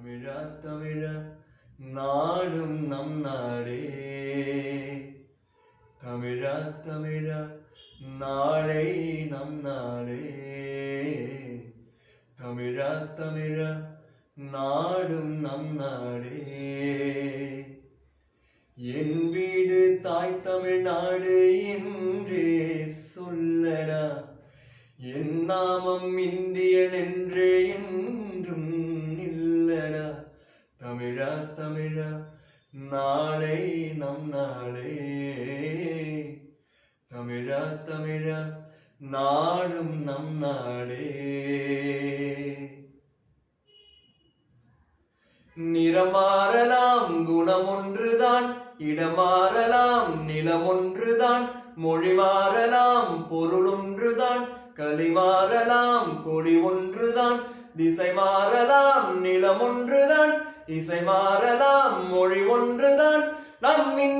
தமிழா தமிழா நாடும் நம் நாடே. தமிழா தமிழா நாளை நம் நாடே. தமிழா தமிழா நாடும் நம் நாடே. என் வீடு தாய் தமிழ்நாடு என்றே சொல்லடா. என் நாமம் இந்தியன் என்றே என் தமிழா தமிழா நாளை நம் நாளே. தமிழா தமிழா நாடும் நம் நாடே நிறமாறலாம் குணம் ஒன்றுதான் இடமாறலாம் நிலம் ஒன்றுதான் மொழி மாறலாம் பொருள் ஒன்றுதான் களி மாறலாம் கொடி ஒன்றுதான் திசை மாறலாம் நிலம் ஒன்றுதான் இசை மாறலாம் மொழி ஒன்றுதான் நம் இந்தியா